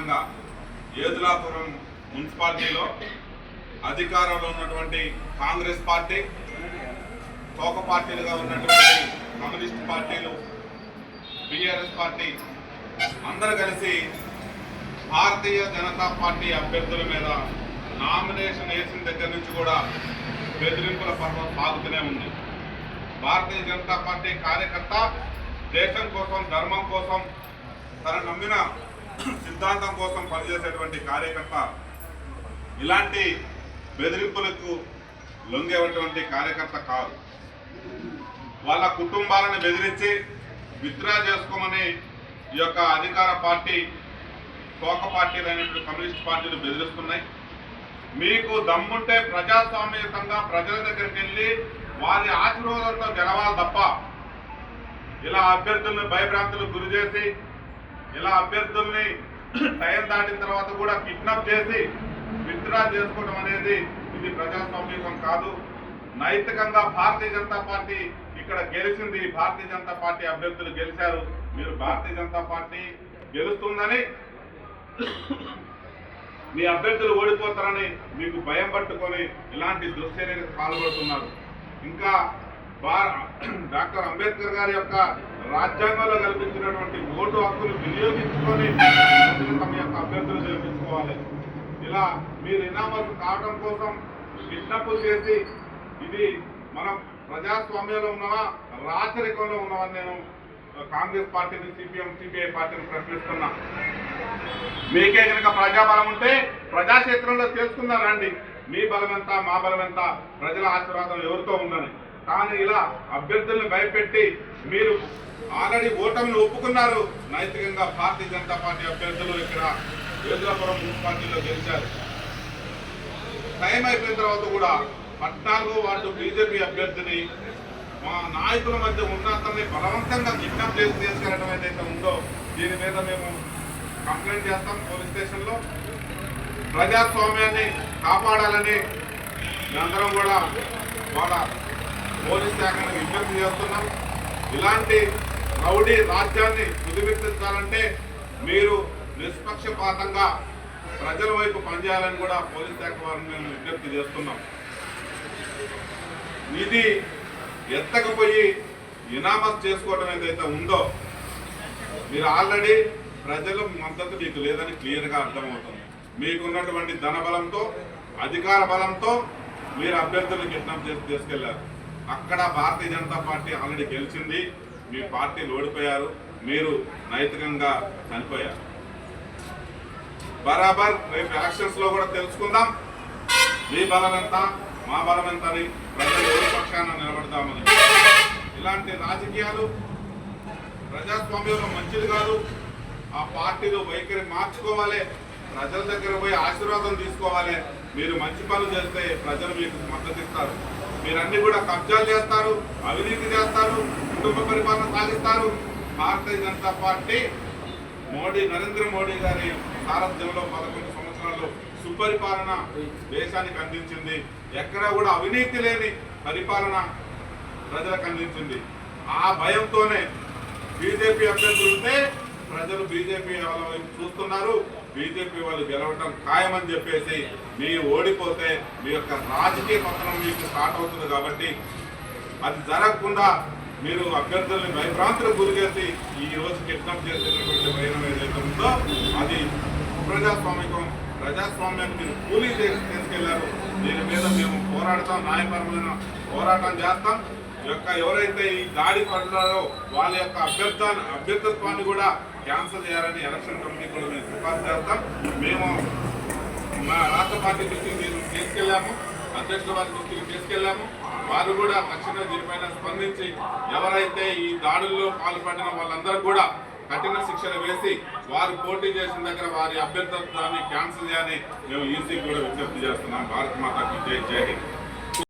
భాగంగా ఏదులాపురం మున్సిపాలిటీలో అధికారంలో ఉన్నటువంటి కాంగ్రెస్ పార్టీ తోక పార్టీలుగా ఉన్నటువంటి కమ్యూనిస్ట్ పార్టీలు బీఆర్ఎస్ పార్టీ అందరూ కలిసి భారతీయ జనతా పార్టీ అభ్యర్థుల మీద నామినేషన్ వేసిన దగ్గర నుంచి కూడా బెదిరింపుల పర్వం సాగుతూనే ఉంది. భారతీయ జనతా పార్టీ కార్యకర్త దేశం కోసం ధర్మం కోసం తన నమ్మిన సిద్ధాంతం కోసం పనిచేసేటువంటి కార్యకర్త ఇలాంటి బెదిరింపులకు లొంగేటువంటి కార్యకర్త కాదు. వాళ్ళ కుటుంబాలను బెదిరించి విత్డ్రా చేసుకోమని ఈ యొక్క అధికార పార్టీ తోక పార్టీలు అనేటువంటి కమ్యూనిస్ట్ పార్టీలు బెదిరిస్తున్నాయి. మీకు దమ్ముంటే ప్రజాస్వామ్యతంగా ప్రజల దగ్గరికి వెళ్ళి వారి ఆశీర్వాదంతో గెలవాలి తప్ప ఇలా అభ్యర్థులను భయభ్రాంతులకు గురి చేసి ఇలా అభ్యర్థుల్ని టైం దాటిన తర్వాత కూడా కిడ్నాప్ చేసి విత్డ్రా చేసుకోవడం అనేది ఇది ప్రజాస్వామ్యం కాదు. నైతికంగా భారతీయ జనతా పార్టీ ఇక్కడ గెలిచింది. భారతీయ జనతా పార్టీ అభ్యర్థులు గెలిచారు. మీరు భారతీయ జనతా పార్టీ గెలుస్తుందని మీ అభ్యర్థులు ఓడిపోతారని మీకు భయం పట్టుకొని ఇలాంటి దుశ్చర్యకు పాల్పడుతున్నారు. ఇంకా డాక్టర్ అంబేద్కర్ గారి యొక్క రాజ్యాంగంలో కల్పించినటువంటి ఓటు హక్కును వినియోగించుకొని తమ యొక్క అభ్యర్థులు గెలిపించుకోవాలి ఇలా మీరు ఇనామస్ కావడం కోసం విజ్ఞప్పులు చేసి ఇది మనం ప్రజాస్వామ్యంలో ఉన్నావా రాచరికంలో ఉన్నామని నేను కాంగ్రెస్ పార్టీని సిపిఎం సిపిఐ పార్టీని ప్రశ్నిస్తున్నా. మీకే కనుక ప్రజాబలం ఉంటే ప్రజాక్షేత్రంలో తెలుసుకుందాం రండి. మీ బలం ఎంత మా బలం ఎంత ప్రజల ఆశీర్వాదం ఎవరితో ఉందని. కానీ ఇలా అభ్యర్థుల్ని భయపెట్టి మీరు ఆల్రెడీ ఓటమిని ఒప్పుకున్నారు. నైతికంగా భారతీయ జనతా పార్టీ అభ్యర్థులు ఇక్కడ వేదులాపురం మున్సిపాలిటీలో గెలిచారు. టైం అయిపోయిన తర్వాత కూడా పద్నాలుగో వార్డు బీజేపీ అభ్యర్థిని మా నాయకుల మధ్య ఉన్న అతన్ని బలవంతంగా కిడ్నాప్ చేసి తీసుకెళ్ళడం ఏదైతే ఉందో దీని మీద మేము కంప్లైంట్ చేస్తాం పోలీస్ స్టేషన్లో. ప్రజాస్వామ్యాన్ని కాపాడాలని మేమందరం కూడా వాళ్ళ పోలీస్ శాఖను విజ్ఞప్తి చేస్తున్నాం. ఇలాంటి రౌడీ రాజ్యాన్ని కుదిపించాలంటే మీరు నిష్పక్షపాతంగా ప్రజల వైపు పనిచేయాలని కూడా పోలీస్ శాఖ వారిని మేము విజ్ఞప్తి చేస్తున్నాం. ఇది ఎత్తకపోయి ఇనామస్ చేసుకోవడం ఏదైతే ఉందో మీరు ఆల్రెడీ ప్రజల మద్దతు మీకు లేదని క్లియర్గా అర్థమవుతుంది. మీకున్నటువంటి ధన బలంతో అధికార బలంతో మీరు అభ్యర్థులను కిడ్నాప్ చేసి తీసుకెళ్ళారు. అక్కడ భారతీయ జనతా పార్టీ ఆల్రెడీ గెలిచింది. మీ పార్టీలు ఓడిపోయారు మీరు నైతికంగా చనిపోయారు. బరాబర్ రేపు ఎలక్షన్స్లో కూడా తెలుసుకుందాం. మీ బలం ఎంత? మా బలం ఎంత అని ప్రజలు ఎవరి పక్షాన నిలబడతామని. ఇలాంటి రాజకీయాలు ప్రజాస్వామ్యంలో మంచిది కాదు. ఆ పార్టీలు వైఖరి మార్చుకోవాలి. ప్రజల దగ్గర పోయి ఆశీర్వాదం తీసుకోవాలి. మీరు మంచి పనులు చేస్తే ప్రజలు మీకు మద్దతు ఇస్తారు. మీరన్నీ కూడా కబ్జాలు చేస్తారు అవినీతి చేస్తారు కుటుంబ పరిపాలన సాగిస్తారు భారతీయ జనతా పార్టీ మోడీ నరేంద్ర మోడీ గారి సారథ్యంలో పదకొండు సంవత్సరాలు సుపరిపాలన దేశానికి అందించింది. ఎక్కడా కూడా అవినీతి లేని పరిపాలన ప్రజలకు అందించింది. ఆ భయంతోనే బీజేపీ అభ్యర్థులు ఉంటే ప్రజలు బీజేపీ వాళ్ళ వైపు చూస్తున్నారు. బీజేపీ వాళ్ళు గెలవటం ఖాయమని చెప్పేసి మీరు ఓడిపోతే మీ యొక్క రాజకీయ పత్రం మీకు స్టార్ట్ అవుతుంది కాబట్టి అది జరగకుండా మీరు అభ్యర్థుల్ని భయభ్రాంతులకు గురి చేసి ఈ రోజు కిడ్నాప్ చేసేటటువంటి భయం ఏదైతే ఉందో అది ప్రజాస్వామికం ప్రజాస్వామ్యాన్ని మీరు కూలీ తీసుకెళ్ళారు. దీని మీద మేము పోరాడతాం న్యాయపరమైన పోరాటం చేస్తాం. యొక్క ఎవరైతే ఈ దాడి పడ్డారో వాళ్ళ యొక్క అభ్యర్థ అభ్యర్థత్వాన్ని కూడా క్యాన్సిల్ చేయాలని ఎలక్షన్ కమిటీ కూడా మేము సిఫార్సు చేస్తాం. మేము మా రాష్ట్ర పార్టీ దృష్టికి మేము తీసుకెళ్ళాము అధ్యక్షుల వారి దృష్టికి తీసుకెళ్ళాము వారు కూడా తక్షణ దీనిపైన స్పందించి ఎవరైతే ఈ దాడుల్లో పాల్పడిన వాళ్ళందరూ కూడా కఠిన శిక్షలు వేసి వారు పోటీ చేసిన దగ్గర వారి అభ్యర్థత్వాన్ని క్యాన్సిల్ చేయాలని మేము ఈసీ కూడా విజ్ఞప్తి చేస్తున్నాం. భారత్ మాతకి జై జై హింద్.